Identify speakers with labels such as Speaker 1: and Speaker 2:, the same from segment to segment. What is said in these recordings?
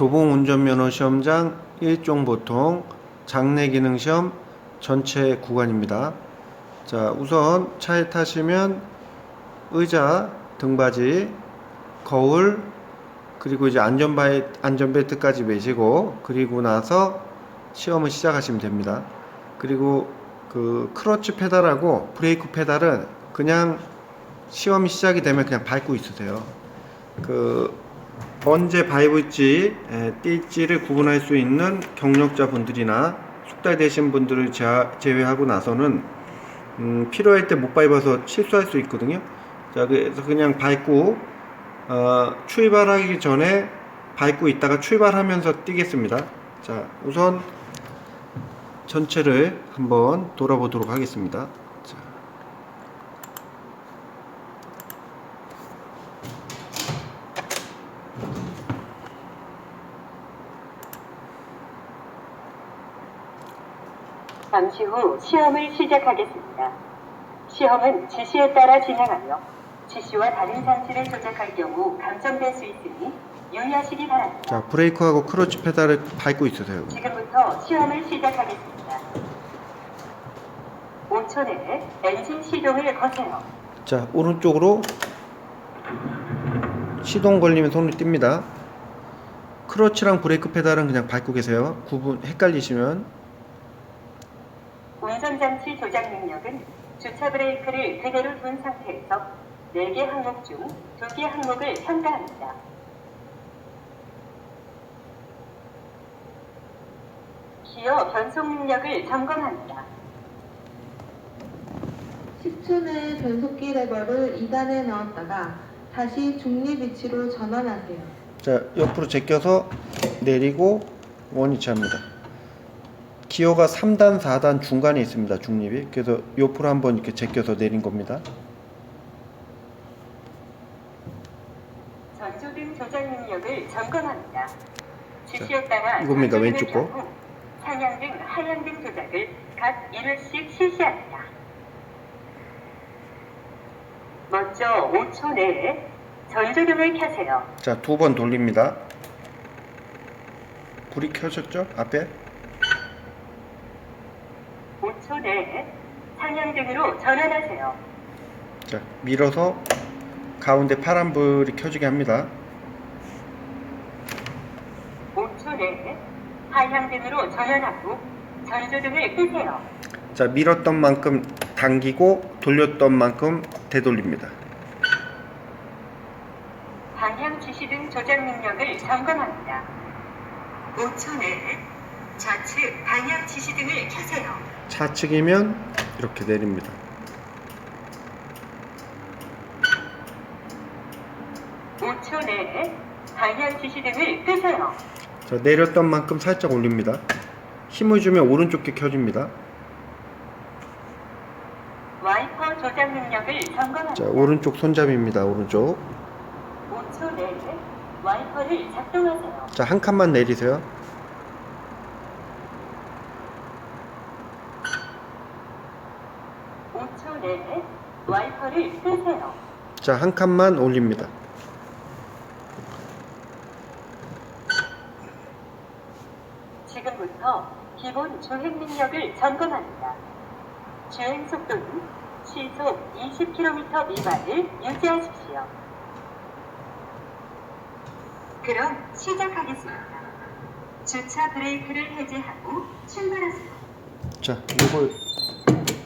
Speaker 1: 도봉 운전면허 시험장 1종 보통 장내 기능 시험 전체 구간입니다. 자, 우선 차에 타시면 의자, 등받이, 거울, 그리고 이제 안전바이, 안전벨트까지 매시고, 그리고 나서 시험을 시작하시면 됩니다. 그리고 그 크러치 페달하고 브레이크 페달은 그냥 시험이 시작이 되면 그냥 밟고 있으세요. 그 언제 에, 뛸지를 구분할 수 있는 경력자 분들이나 숙달 되신 분들을 제외하고 나서는 음, 필요할 때 못 밟아서 실수할 수 있거든요. 자 그래서 그냥 밟고 어, 출발하기 전에 밟고 있다가 출발하면서 뛰겠습니다. 자 우선 전체를 한번 돌아보도록 하겠습니다. 자.
Speaker 2: 잠시 후 시험을 시작하겠습니다. 시험은 지시에 따라 진행하며 지시와 다른 장치를 조작할 경우 감점될 수 있으니 유의하시기 바랍니다.
Speaker 1: 자 브레이크하고 크러치 페달을 밟고 있으세요.
Speaker 2: 지금부터 시험을 시작하겠습니다. 5초 내에 엔진 시동을 거세요.
Speaker 1: 자 오른쪽으로 시동 걸리면 손을 띱니다. 크러치랑 브레이크 페달은 그냥 밟고 계세요. 구분 헷갈리시면
Speaker 2: 운전장치 조작 능력은 주차 브레이크를 그대로 둔 상태에서 4개 항목 중 2개 항목을 평가합니다. 기어 변속 능력을 점검합니다.
Speaker 3: 10초 내에 변속기 레버를 2단에 넣었다가 다시 중립 위치로 전환하세요.
Speaker 1: 자 옆으로 제껴서 내리고 원위치합니다. 기어가 3단, 4단 중간에 있습니다. 중립이. 그래서 옆으로 한번 이렇게 제껴서 내린 겁니다.
Speaker 2: 전조등 조작 능력을 점검합니다. 지시에 따라
Speaker 1: 이겁니다, 왼쪽 거.
Speaker 2: 상향등, 하향등 조작을 각 1회씩 실시합니다. 먼저 5초 내에 전조등을 켜세요.
Speaker 1: 자, 두 번 돌립니다. 불이 켜졌죠? 앞에?
Speaker 2: 5초 내에 상향등으로 전환하세요.
Speaker 1: 자, 밀어서 가운데 파란 불이 켜지게 합니다.
Speaker 2: 5초 내에 하향등으로 전환하고 전조등을 끄세요.
Speaker 1: 자, 밀었던 만큼 당기고 돌렸던 만큼 되돌립니다.
Speaker 2: 방향 지시등 조작 능력을 점검합니다. 5초 내에 좌측 방향 지시등을 켜세요.
Speaker 1: 좌측이면 이렇게 내립니다. 자, 내렸던 만큼 살짝 올립니다. 힘을 주면 오른쪽 게 켜집니다.
Speaker 2: 와이퍼 조작 능력을 점검합니다.
Speaker 1: 자, 오른쪽 손잡이입니다. 오른쪽.
Speaker 2: 5초 내에 와이퍼를 작동하세요.
Speaker 1: 자, 한 칸만 내리세요.
Speaker 2: 오 초 내에 와이퍼를 끄세요.
Speaker 1: 자, 한 칸만 올립니다.
Speaker 2: 지금부터 기본 주행 능력을 점검합니다. 주행 속도는 시속 20km 미만을 유지하십시오. 그럼 시작하겠습니다. 주차 브레이크를 해제하고 출발하세요.
Speaker 1: 자, 이걸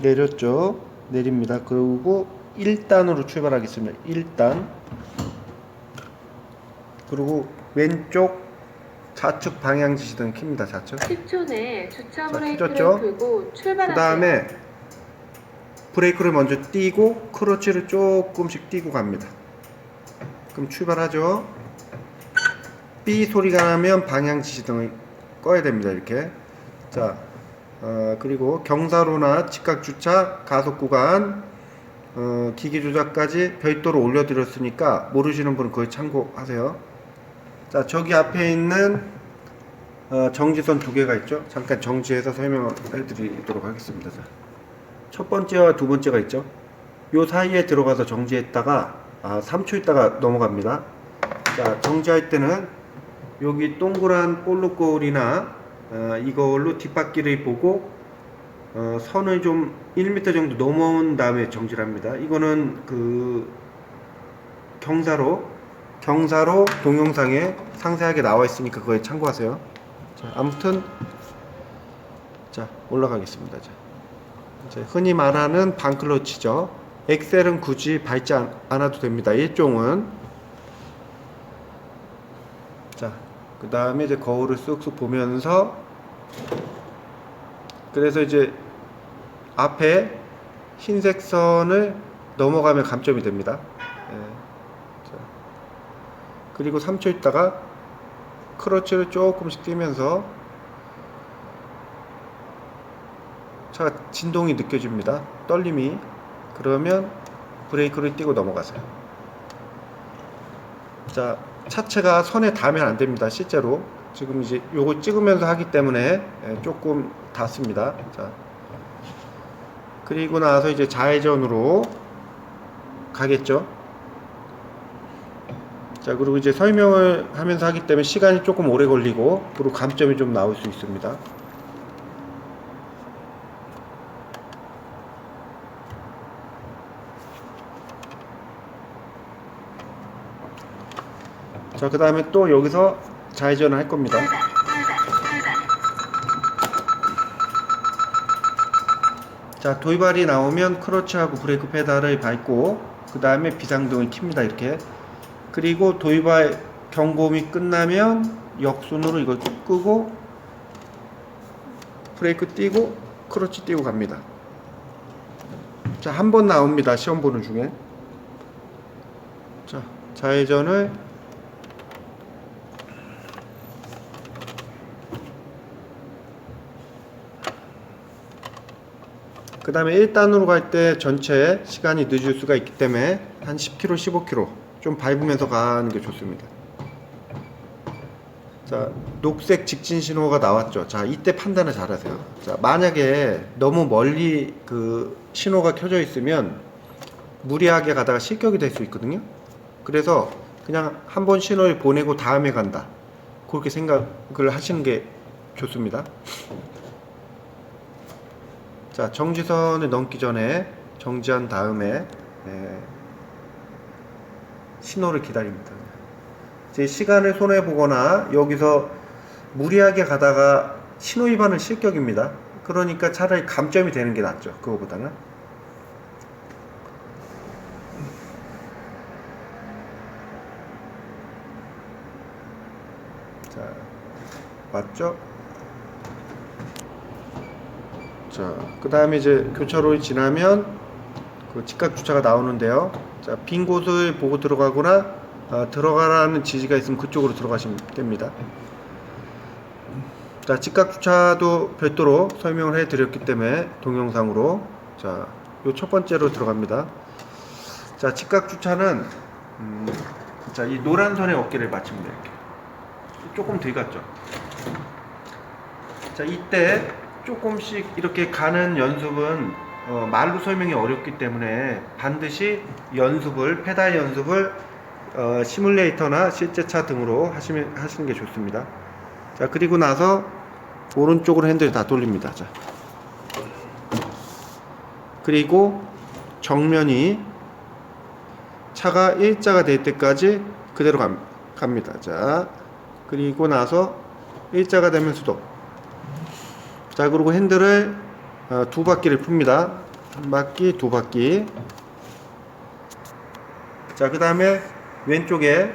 Speaker 1: 내렸죠. 내립니다. 그리고 1단으로 출발하겠습니다. 1단. 그리고 왼쪽 좌측 방향 지시등 킵니다. 좌측.
Speaker 3: 10초 내에 주차
Speaker 1: 자,
Speaker 3: 브레이크를
Speaker 1: 켜졌죠?
Speaker 3: 풀고
Speaker 1: 그
Speaker 3: 출발하세요.
Speaker 1: 다음에 브레이크를 먼저 띄고 크러치를 조금씩 띄고 갑니다. 그럼 출발하죠. 삐 소리가 나면 방향 지시등을 꺼야 됩니다. 이렇게. 자, 어, 그리고 경사로나 직각 주차, 가속 구간, 어, 기기 조작까지 별도로 올려드렸으니까 모르시는 분은 그걸 참고하세요. 자, 저기 앞에 있는 어, 정지선 두 개가 있죠. 잠깐 정지해서 설명을 해드리도록 하겠습니다. 자, 첫 번째와 두 번째가 있죠. 요 사이에 들어가서 정지했다가 아, 3초 있다가 넘어갑니다. 자, 정지할 때는 여기 동그란 볼록 거울이나 어, 이걸로 뒷바퀴를 보고 어, 선을 좀 1m 정도 넘어온 다음에 정지합니다. 이거는 그 경사로 경사로 동영상에 상세하게 나와 있으니까 그거에 참고하세요. 자, 아무튼 자 올라가겠습니다. 자, 이제 흔히 말하는 반클러치죠. 엑셀은 굳이 밟지 않, 않아도 됩니다. 일종은 자, 그 다음에 이제 거울을 쓱쓱 보면서 그래서 이제 앞에 흰색 선을 넘어가면 감점이 됩니다. 예. 자, 그리고 3초 있다가 크러치를 조금씩 뛰면서 차가 진동이 느껴집니다. 떨림이. 그러면 브레이크를 띄고 넘어가세요. 자, 차체가 선에 닿으면 안 됩니다. 실제로. 지금 이제 요거 찍으면서 하기 때문에 예, 조금 닿습니다. 자. 그리고 나서 이제 좌회전으로 가겠죠. 자, 그리고 이제 설명을 하면서 하기 때문에 시간이 조금 오래 걸리고, 그리고 감점이 좀 나올 수 있습니다. 자, 그 다음에 또 여기서 좌회전을 할 겁니다. 자, 도이발이 나오면 크러치하고 브레이크 페달을 밟고, 그 다음에 비상등을 킵니다. 이렇게. 그리고 도이발 경고음이 끝나면 역순으로 이걸 끄고, 브레이크 띄고, 크러치 띄고 갑니다. 자, 한 번 나옵니다. 시험 보는 중에. 자, 좌회전을 그 다음에 1단으로 갈 때 전체 시간이 늦을 수가 있기 때문에 한 10km, 15km 좀 밟으면서 가는 게 좋습니다. 자, 녹색 직진 신호가 나왔죠. 자, 이때 판단을 잘 하세요. 자, 만약에 너무 멀리 그 신호가 켜져 있으면 무리하게 가다가 실격이 될 수 있거든요. 그래서 그냥 한 번 신호를 보내고 다음에 간다. 그렇게 생각을 하시는 게 좋습니다. 자, 정지선을 넘기 전에 정지한 다음에 예, 신호를 기다립니다. 제 시간을 손해 보거나 여기서 무리하게 가다가 신호 위반은 실격입니다. 그러니까 차라리 감점이 되는 게 낫죠. 그거보다는. 자, 맞죠? 자, 그 다음에 이제 교차로를 지나면 그 직각 주차가 나오는데요. 자, 빈 곳을 보고 들어가거나 아, 들어가라는 지시가 있으면 그쪽으로 들어가시면 됩니다. 자, 직각 주차도 별도로 설명을 해 드렸기 때문에 동영상으로 자, 요 첫 번째로 들어갑니다. 자, 직각 주차는 음, 자, 이 노란 선의 어깨를 맞춥니다. 이렇게. 조금 덜 갔죠. 자, 이때 조금씩 이렇게 가는 연습은 어, 말로 설명이 어렵기 때문에 반드시 연습을 페달 연습을 어, 시뮬레이터나 실제 차 등으로 하시면 하시는 게 좋습니다. 자 그리고 나서 오른쪽으로 핸들 다 돌립니다. 자 그리고 정면이 차가 일자가 될 때까지 그대로 감, 갑니다. 자 그리고 나서 일자가 되면 수동. 자 그리고 핸들을 어, 두 바퀴를 풉니다. 한 바퀴 두 바퀴. 자 그 다음에 왼쪽에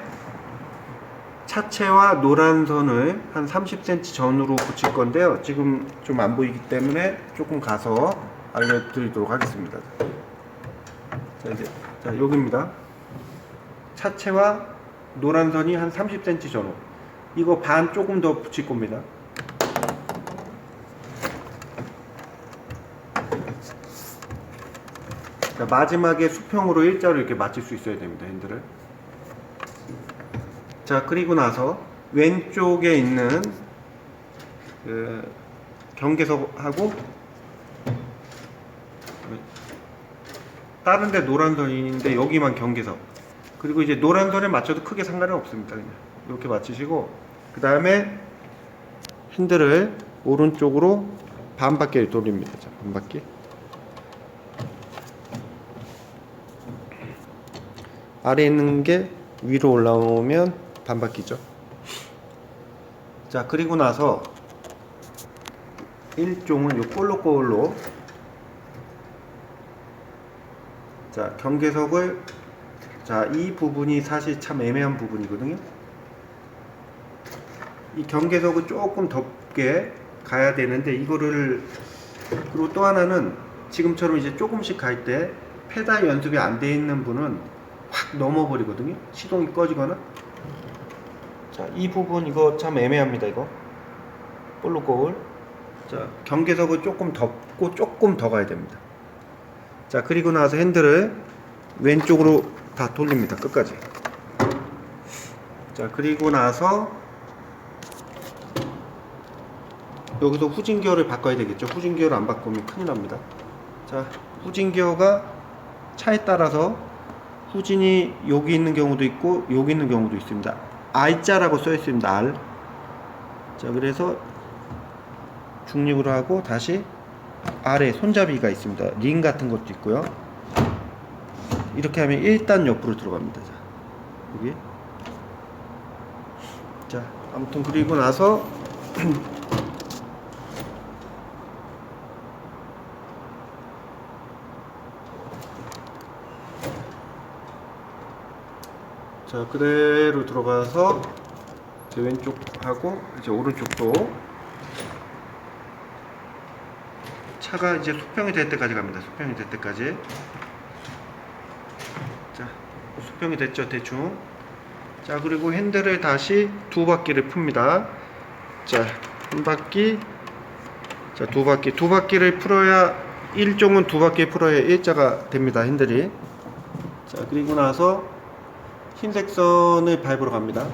Speaker 1: 차체와 노란 선을 한 30cm 전으로 붙일 건데요. 지금 좀 안 보이기 때문에 조금 가서 알려드리도록 하겠습니다. 자 이제 자 여기입니다. 차체와 노란 선이 한 30cm 전후. 이거 반 조금 더 붙일 겁니다 자, 마지막에 수평으로 일자로 이렇게 맞출 수 있어야 됩니다 핸들을 자 그리고 나서 왼쪽에 있는 그 경계석하고 다른 데 노란 선인데 여기만 경계석 그리고 이제 노란 선에 맞춰도 크게 상관은 없습니다 그냥 이렇게 맞추시고 그 다음에 핸들을 오른쪽으로 반 바퀴를 돌립니다. 자, 반 바퀴. 아래에 있는 게 위로 올라오면 반 바퀴죠. 자, 그리고 나서 일종은 요 볼록볼로 자, 경계석을 자, 이 부분이 사실 참 애매한 부분이거든요. 이 경계석을 조금 덮게 가야 되는데 이거를 그리고 또 하나는 지금처럼 이제 조금씩 갈 때 페달 연습이 안 돼 있는 분은 확 넘어버리거든요. 시동이 꺼지거나. 자, 이 부분 이거 참 애매합니다. 이거 볼록 거울. 자, 경계석을 조금 덮고 조금 더 가야 됩니다. 자, 그리고 나서 핸들을 왼쪽으로 다 돌립니다. 끝까지. 자, 그리고 나서 여기서 후진 기어를 바꿔야 되겠죠. 후진 기어를 안 바꾸면 큰일 납니다. 자, 후진 기어가 차에 따라서 후진이 여기 있는 경우도 있고 여기 있는 경우도 있습니다. R자라고 써 있습니다. R. 자, 그래서 중립으로 하고 다시 아래 손잡이가 있습니다. 링 같은 것도 있고요. 이렇게 하면 1단 옆으로 들어갑니다. 자, 여기. 자, 아무튼 그리고 나서 자, 그대로 들어가서 제 왼쪽하고 이제 오른쪽도 차가 이제 수평이 될 때까지 갑니다. 수평이 될 때까지. 자, 수평이 됐죠, 대충. 자, 그리고 핸들을 다시 두 바퀴를 풉니다. 자, 한 바퀴. 자, 두 바퀴. 두 바퀴를 풀어야 일종은 두 바퀴 풀어야 일자가 됩니다. 핸들이. 자, 그리고 나서 흰색 선을 밟으러 갑니다.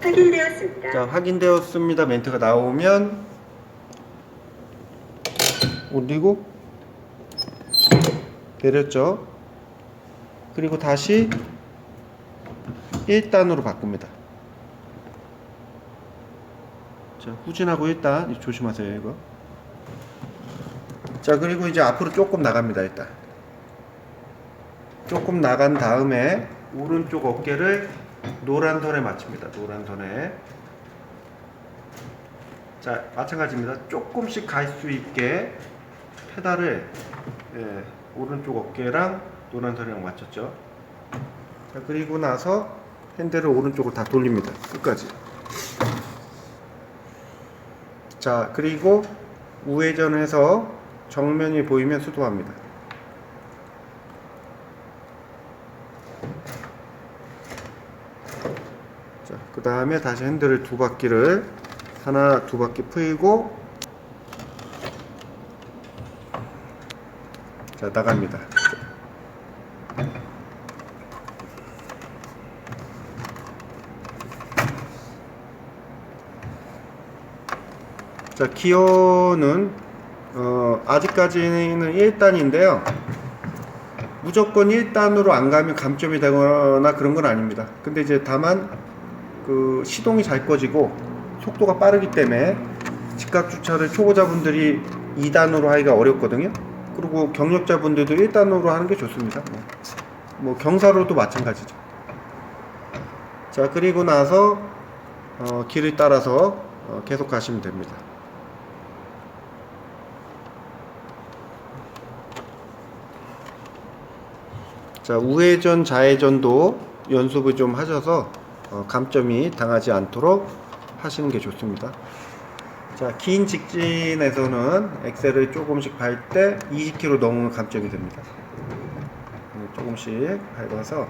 Speaker 2: 확인되었습니다.
Speaker 1: 자, 확인되었습니다. 멘트가 나오면 올리고 내렸죠. 그리고 다시 1단으로 바꿉니다. 자, 후진하고 1단 조심하세요, 이거. 자, 그리고 이제 앞으로 조금 나갑니다, 일단. 조금 나간 다음에 오른쪽 어깨를 노란 선에 맞춥니다. 노란 선에. 자, 마찬가지입니다. 조금씩 갈 수 있게 페달을 예, 오른쪽 어깨랑 노란 선이랑 맞췄죠. 자, 그리고 나서 핸들을 오른쪽으로 다 돌립니다. 끝까지. 자, 그리고 우회전해서 정면이 보이면 수도합니다. 자, 그 다음에 다시 핸들을 두 바퀴를 하나 두 바퀴 풀고 자 나갑니다. 자 기어는 어, 아직까지는 1단인데요. 무조건 1단으로 안 가면 감점이 되거나 그런 건 아닙니다. 근데 이제 다만 그 시동이 잘 꺼지고 속도가 빠르기 때문에 직각 주차를 초보자분들이 2단으로 하기가 어렵거든요. 그리고 경력자분들도 1단으로 하는 게 좋습니다. 뭐, 뭐 경사로도 마찬가지죠. 자 그리고 나서 어, 길을 따라서 어, 계속 가시면 됩니다. 자 우회전 좌회전도 연습을 좀 하셔서 어, 감점이 당하지 않도록 하시는 게 좋습니다. 자, 긴 직진에서는 엑셀을 조금씩 밟을 때 20km 넘으면 감점이 됩니다. 네, 조금씩 밟아서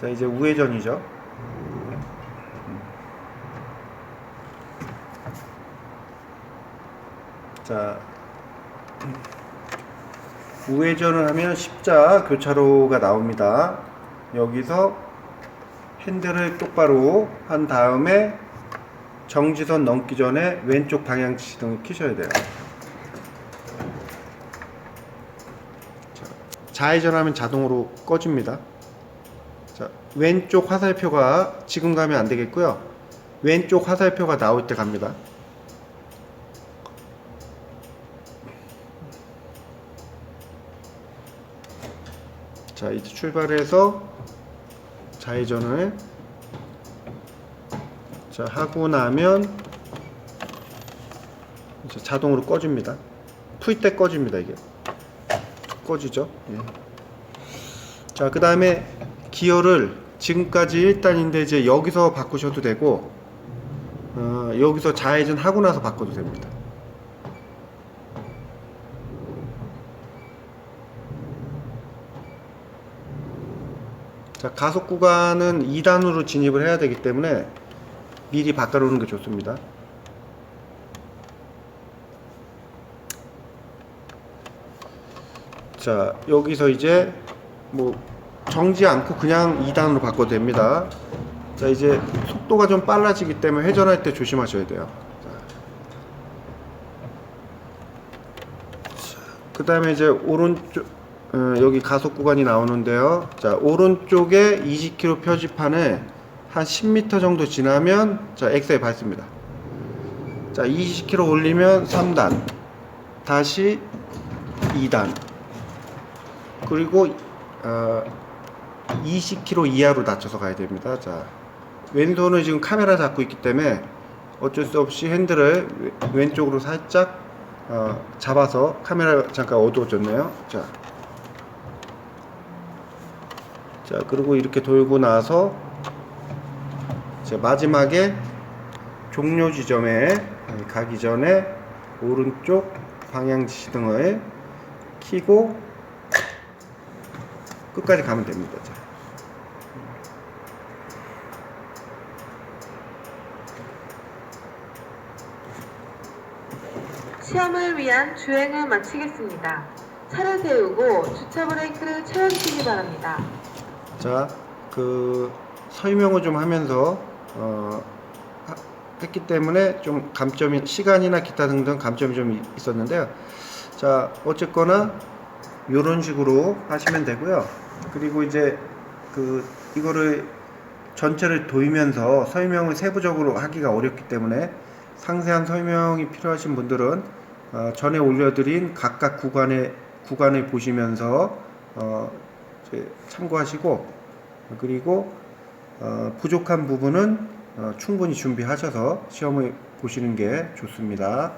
Speaker 1: 자, 이제 우회전이죠. 자, 우회전을 하면 십자 교차로가 나옵니다. 여기서 핸들을 똑바로 한 다음에 정지선 넘기 전에 왼쪽 방향 시동을 켜셔야 돼요. 자, 좌회전하면 자동으로 꺼집니다. 자, 왼쪽 화살표가 지금 가면 안 되겠고요. 왼쪽 화살표가 나올 때 갑니다. 자, 이제 출발해서 좌회전을 자, 하고 나면 자동으로 꺼집니다. 풀 때 꺼집니다, 이게. 툭 꺼지죠. 예. 자, 그 다음에 기어를 지금까지 1단인데 이제 여기서 바꾸셔도 되고, 어, 여기서 좌회전 하고 나서 바꿔도 됩니다. 자, 가속 구간은 2단으로 진입을 해야 되기 때문에 미리 바꿔놓는 게 좋습니다. 자, 여기서 이제 뭐 정지 않고 그냥 2단으로 바꿔도 됩니다. 자, 이제 속도가 좀 빨라지기 때문에 회전할 때 조심하셔야 돼요. 그 다음에 이제 오른쪽, 어, 여기 가속 구간이 나오는데요. 자, 오른쪽에 20km 표지판을 한 10m 정도 지나면 자, 엑셀 밟습니다. 자, 20km 올리면 3단, 다시 2단, 그리고 어, 20km 이하로 낮춰서 가야 됩니다. 자, 왼손은 지금 카메라 잡고 있기 때문에 어쩔 수 없이 핸들을 왼- 왼쪽으로 살짝 어, 잡아서 카메라 잠깐 어두워졌네요. 자, 자 그리고 이렇게 돌고 나서 이제 마지막에 종료 지점에 가기 전에 오른쪽 방향 지시등을 켜고 끝까지 가면 됩니다. 자.
Speaker 3: 시험을 위한 주행을 마치겠습니다. 차를 세우고 주차 브레이크를 채워주시기 바랍니다.
Speaker 1: 자, 그 설명을 좀 하면서 어, 하- 했기 때문에 좀 감점이 시간이나 기타 등등 감점이 좀 이- 있었는데요. 자, 어쨌거나 이런 식으로 하시면 되고요. 그리고 이제 그 이거를 전체를 도이면서 설명을 세부적으로 하기가 어렵기 때문에 상세한 설명이 필요하신 분들은 어, 전에 올려드린 각각 구간의 구간을 보시면서 어, 참고하시고 그리고 어, 부족한 부분은 어, 충분히 준비하셔서 시험을 보시는 게 좋습니다.